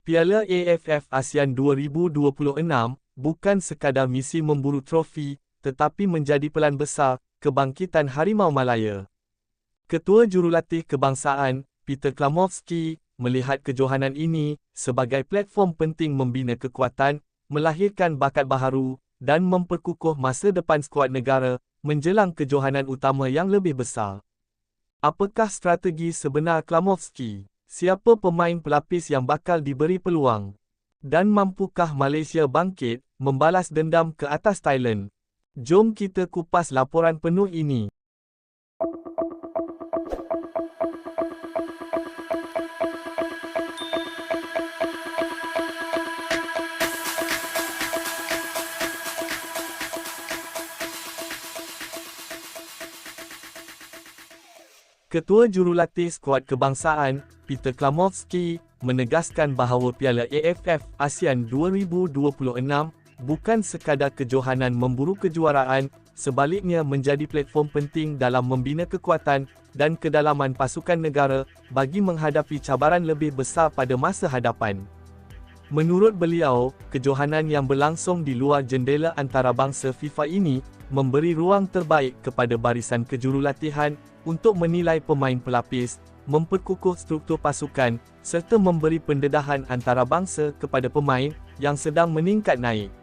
Piala AFF ASEAN 2026 bukan sekadar misi memburu trofi, tetapi menjadi pelan besar kebangkitan Harimau Malaya. Ketua Jurulatih Kebangsaan, Peter Klamovski, melihat kejohanan ini sebagai platform penting membina kekuatan, melahirkan bakat baharu dan memperkukuh masa depan skuad negara menjelang kejohanan utama yang lebih besar. Apakah strategi sebenar Klamovski? Siapa pemain pelapis yang bakal diberi peluang? Dan mampukah Malaysia bangkit, membalas dendam ke atas Thailand? Jom kita kupas laporan penuh ini. Ketua Jurulatih Skuad Kebangsaan, Peter Klamovski, menegaskan bahawa Piala AFF ASEAN 2026 bukan sekadar kejohanan memburu kejuaraan, sebaliknya menjadi platform penting dalam membina kekuatan dan kedalaman pasukan negara bagi menghadapi cabaran lebih besar pada masa hadapan. Menurut beliau, kejohanan yang berlangsung di luar jendela antarabangsa FIFA ini memberi ruang terbaik kepada barisan kejurulatihan untuk menilai pemain pelapis, memperkukuh struktur pasukan, serta memberi pendedahan antarabangsa kepada pemain yang sedang meningkat naik.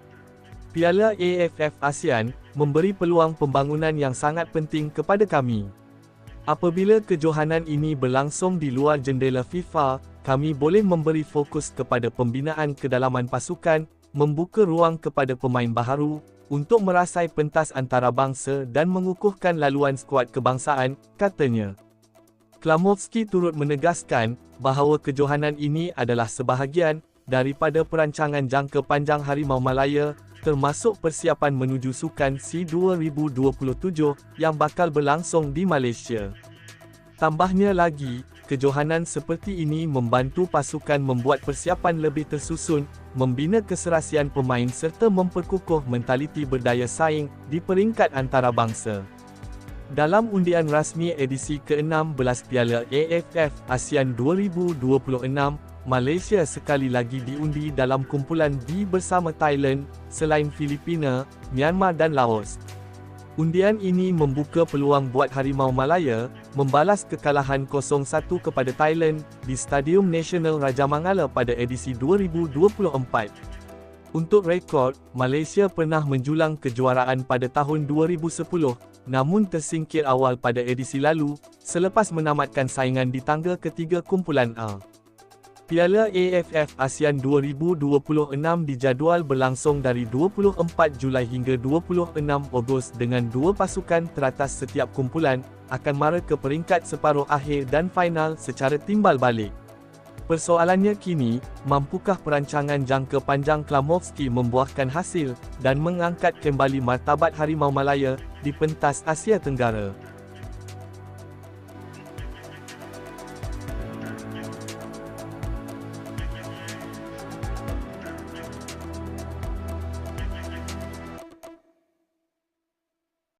Piala AFF ASEAN memberi peluang pembangunan yang sangat penting kepada kami. Apabila kejohanan ini berlangsung di luar jendela FIFA, kami boleh memberi fokus kepada pembinaan kedalaman pasukan, membuka ruang kepada pemain baharu, untuk merasai pentas antarabangsa dan mengukuhkan laluan skuad kebangsaan, katanya. Klamovski turut menegaskan bahawa kejohanan ini adalah sebahagian daripada perancangan jangka panjang Harimau Malaya termasuk persiapan menuju Sukan SEA 2027 yang bakal berlangsung di Malaysia. Tambahnya lagi, kejohanan seperti ini membantu pasukan membuat persiapan lebih tersusun, membina keserasian pemain serta memperkukuh mentaliti berdaya saing di peringkat antarabangsa. Dalam undian rasmi edisi ke-16 Piala AFF ASEAN 2026, Malaysia sekali lagi diundi dalam kumpulan D bersama Thailand, selain Filipina, Myanmar dan Laos. Undian ini membuka peluang buat Harimau Malaya membalas kekalahan 0-1 kepada Thailand di Stadium Nasional Raja Mangala pada edisi 2024. Untuk rekod, Malaysia pernah menjulang kejuaraan pada tahun 2010, namun tersingkir awal pada edisi lalu selepas menamatkan saingan di tangga ketiga kumpulan A. Piala AFF ASEAN 2026 dijadual berlangsung dari 24 Julai hingga 26 Ogos dengan dua pasukan teratas setiap kumpulan akan mara ke peringkat separuh akhir dan final secara timbal balik. Persoalannya kini, mampukah perancangan jangka panjang Klamovski membuahkan hasil dan mengangkat kembali martabat Harimau Malaya di pentas Asia Tenggara?